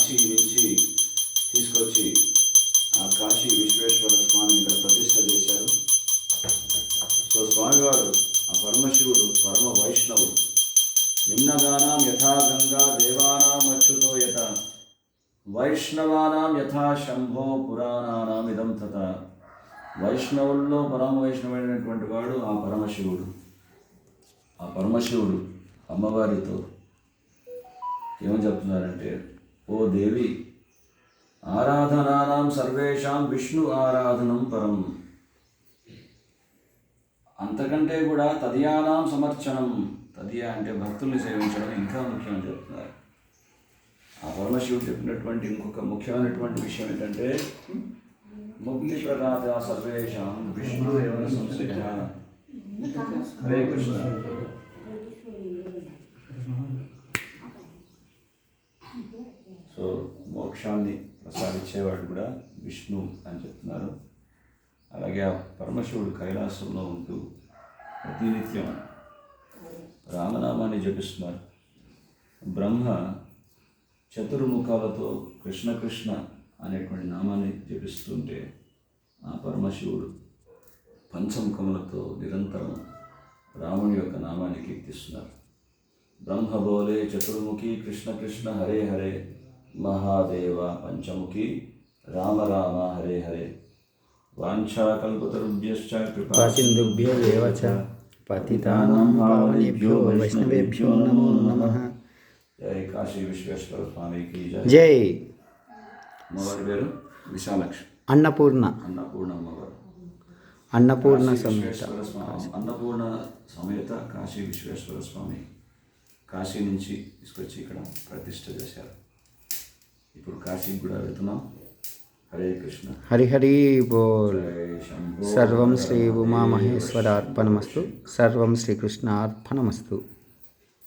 కాశీ నుంచి తీసుకొచ్చి ఆ కాశీ విశ్వేశ్వర స్వామిని ఇక్కడ ప్రతిష్ట చేశారు. సో స్వామివారు ఆ పరమశివుడు పరమ వైష్ణవుడు నిమ్నగానాం యథాగంగా దేవానాం అచ్చుతో యథ వైష్ణవానాం యథా శంభో పురాణానాం ఇదం తథ. వైష్ణవుల్లో పరమ వైష్ణవైనటువంటి వాడు ఆ పరమశివుడు. ఆ పరమశివుడు అమ్మవారితో ఏమని చెప్తున్నారంటే ఓ దేవి ఆరాధనానాం సర్వేషాం విష్ణు ఆరాధనం పరం. అంతకంటే కూడా తదియానాం సమర్చనం. తదియా అంటే భక్తుల్ని సేవించడం ఇంకా ముఖ్యం అని చెప్తున్నారు. ఆ పరమశివుడు చెప్పినటువంటి ఇంకొక ముఖ్యమైనటువంటి విషయం ఏంటంటే ముక్తి ప్రదాత సర్వేషాం విష్ణు ఏమైనా సంశయ. హరే కృష్ణ సో మోక్షాన్ని ప్రసాదించేవాడు కూడా విష్ణు అని చెప్తున్నారు. అలాగే ఆ పరమశివుడు కైలాసంలో ఉంటూ ప్రతినిత్యం రామనామాన్ని జపిస్తున్నారు. బ్రహ్మ చతుర్ముఖాలతో కృష్ణ కృష్ణ అనేటువంటి నామాన్ని జపిస్తుంటే ఆ పరమశివుడు పంచముఖములతో నిరంతరం రాముని యొక్క నామాన్ని కీర్తిస్తున్నారు. బ్రహ్మ బోలే చతుర్ముఖి కృష్ణ కృష్ణ హరే హరే మహాదేవ పంచముఖి రామ రామ హరే హరే. వాంఛాకల్పతరుభ్యశ్చ కృపా ప్రాచీనభ్యో ఏవ చ పతితానాం పావనేభ్యో వైష్ణవేభ్యో నమో నమః. జై కాశీ విశ్వేశ్వర స్వామికి జై. జై. అమ్మవారి పేరు విశాలక్ష్మి అన్నపూర్ణ. అన్నపూర్ణ అమ్మవారు. అన్నపూర్ణ సమేత అన్నపూర్ణ సమేత కాశీ విశ్వేశ్వర స్వామి. కాశీ నుంచి తీసుకొచ్చి ఇక్కడ ప్రతిష్ట చేశారు. ఇప్పుడు కాశీకి కూడా వెళ్తున్నాం. హరే కృష్ణ. హరి హరి బోల్ సర్వం శ్రీ ఉమామహేశ్వరార్పణమస్తు సర్వం శ్రీకృష్ణ అర్పణమస్తు.